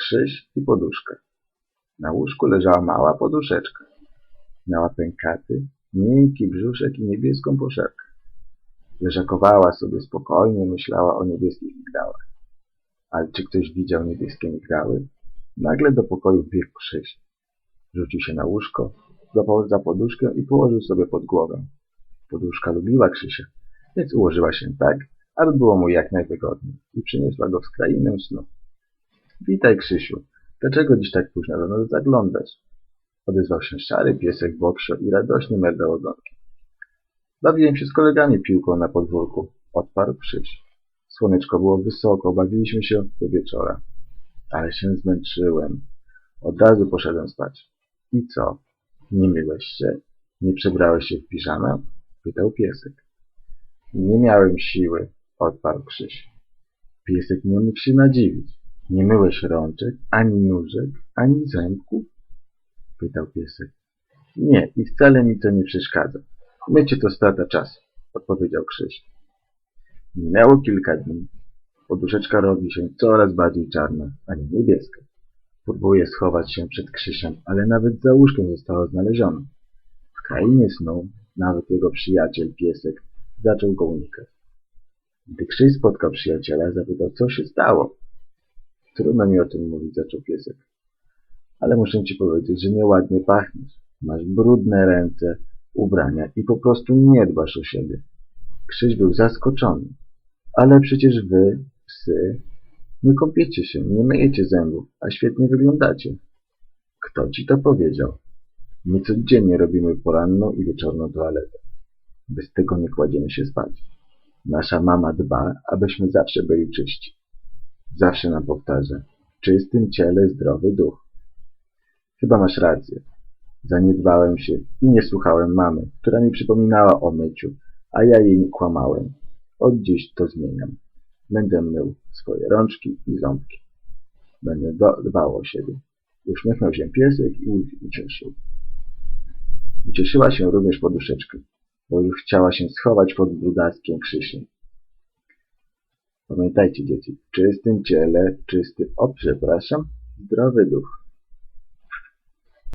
Krzyś i poduszka. Na łóżku leżała mała poduszeczka. Miała pękaty, miękki brzuszek i niebieską poszelkę. Leżakowała sobie spokojnie, myślała o niebieskich migdałach. Ale czy ktoś widział niebieskie migdały? Nagle do pokoju wbiegł Krzyś. Rzucił się na łóżko, złapał za poduszkę i położył sobie pod głowę. Poduszka lubiła Krzysia, więc ułożyła się tak, aby było mu jak najwygodniej i przyniosła go w krainę snu. Witaj, Krzysiu. Dlaczego dziś tak późno do nas zaglądasz? Odezwał się szary piesek Boksio i radośnie merdał ogonkiem. Bawiłem się z kolegami piłką na podwórku. Odparł Krzyś. Słoneczko było wysoko, bawiliśmy się do wieczora. Ale się zmęczyłem. Od razu poszedłem spać. I co? Nie myłeś się? Nie przebrałeś się w piżamę? Pytał piesek. Nie miałem siły, odparł Krzyś. Piesek nie mógł się nadziwić. Nie myłeś rączek, ani nóżek, ani zębków? Pytał piesek. Nie, i wcale mi to nie przeszkadza. Mycie to strata czasu, odpowiedział Krzyś. Minęło kilka dni. Poduszeczka robi się coraz bardziej czarna, a nie niebieska. Próbuje schować się przed Krzysiem, ale nawet za łóżkiem została znaleziona. W krainie snu nawet jego przyjaciel, piesek, zaczął go unikać. Gdy Krzyś spotkał przyjaciela, zapytał, co się stało. Trudno mi o tym mówić, zaczął piesek. Ale muszę ci powiedzieć, że nieładnie pachniesz. Masz brudne ręce, ubrania i po prostu nie dbasz o siebie. Krzyś był zaskoczony. Ale przecież wy, psy, nie kąpiecie się, nie myjecie zębów, a świetnie wyglądacie. Kto ci to powiedział? My codziennie robimy poranną i wieczorną toaletę. Bez tego nie kładziemy się spać. Nasza mama dba, abyśmy zawsze byli czyści. Zawsze nam powtarza. W czystym ciele zdrowy duch. Chyba masz rację. Zaniedbałem się i nie słuchałem mamy, która mi przypominała o myciu, a ja jej nie kłamałem. Od dziś to zmieniam. Będę mył swoje rączki i ząbki. Będę dbał o siebie. Uśmiechnął się piesek i ucieszył. Ucieszyła się również poduszeczka, bo już chciała się schować pod brudackiem Krzysiem. Pamiętajcie, dzieci, w czystym ciele, czysty, o przepraszam, zdrowy duch.